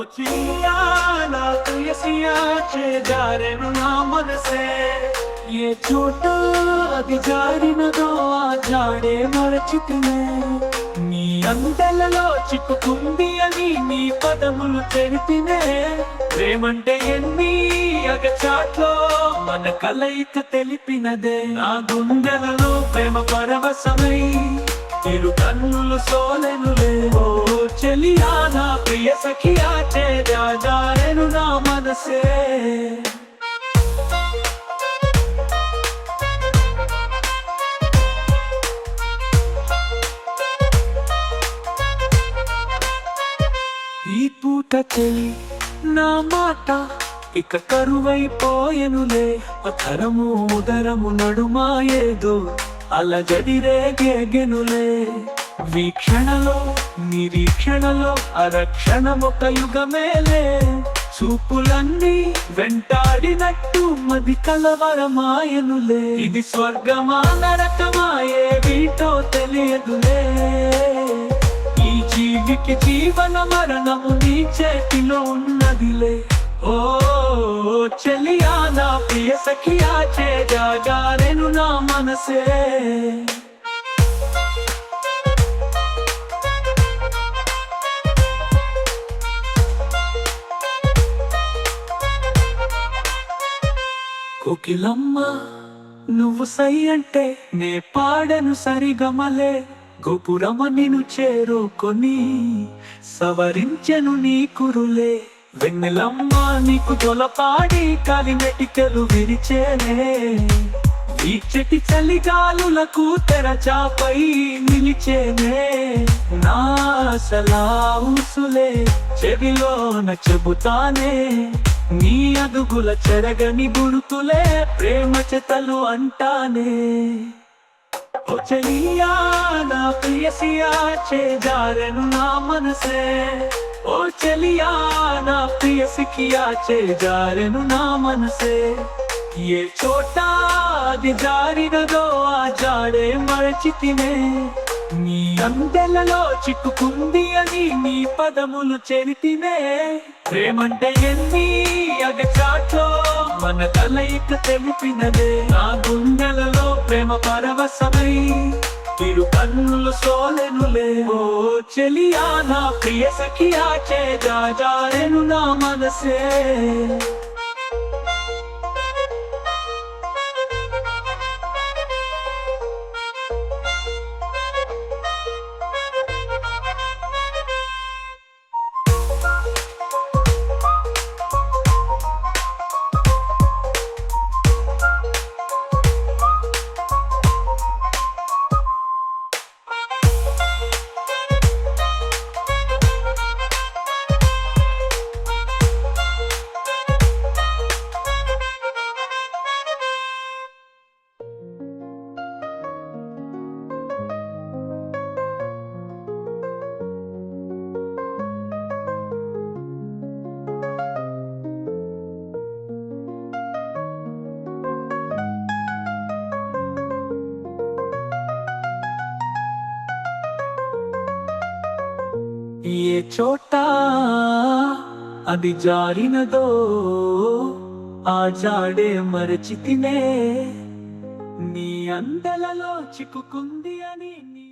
ఓ నా ప్రియసియా చేజారెను నా మనసే. ఏ చోటు అది జారినదో ఆ జాడే మరచితినే నీ అందెలలో చిక్కుకుంది అని నీ పదములు తెలిపినే. ప్రేమంటే ఎన్ని అగచాట్లో మన కలయిక తెలిపినదే. నా గుండెలలో ప్రేమ పరవశమై ఇరు కన్నులు సోలెనులే. ఓ చెలియా నా ప్రియ సఖియా చేజారెను నా మనసే. ఈ పూట చెలి నా మాట ఇక కరువైపోయెనులే. అధరము ఉదరము నడుమా ఏదో అలజడిరేగెనులే వీక్షణలో నిరీక్షణలో అరక్షణమొక యుగమేలే. చూపులన్నీ వెంటాడినట్టు మది కలవరమాయనులే. ఇది స్వర్గమా నరకమాయే వీటో తెలియదులే. ఈ జీవికి జీవన మరణము నీ చేతిలో ఉన్నదిలే. ఓ చెలియా నా ప్రియ సఖియా చేజాగారెను నా మనసే. కోకిలమ్మ నువ్వు సై అంటే నే పాడను సరిగమలే. గోపురమ నిను చేరుకొని సవరించెను నీ కురులే. వెన్నెలమ్మ నీకు తొలపాడి కలిమెటికలు విరిచేనే ఈ చలిగాలులకు తెరచాపై నిలిచేనే. నాసలా ఊసులే చెవిలోన చెబుతానే. నీ అదుగుల చెరగని గురుతులే ప్రేమ చెతలు అంటానే. ఓ చెలియా నా ప్రియసియా చేజారెను నా మనసే. ఓ చెలియా నా ప్రియసికియా చేజారెను నా మనసే. ఏ చోటా అది జారినదో ఆ జాడే మరచితినే నీ అందెలలో చిక్కుకుంది అని నీ పదములు చెరితినే. ప్రేమంటే ఎన్ని అగచాట్లో మన కలయిక తెలిపినదే నా గుండెలలో ప్రేమ పరవశమై ఇరు కన్నులు సోలెనులే. ఓ చెలియా నా ప్రియ సఖియా చేజారెను నా మనసే. ఏ చోట అది జారినదో ఆ జాడే మరచితినే. నీ అందలలో చిక్కుకుంది అని నీ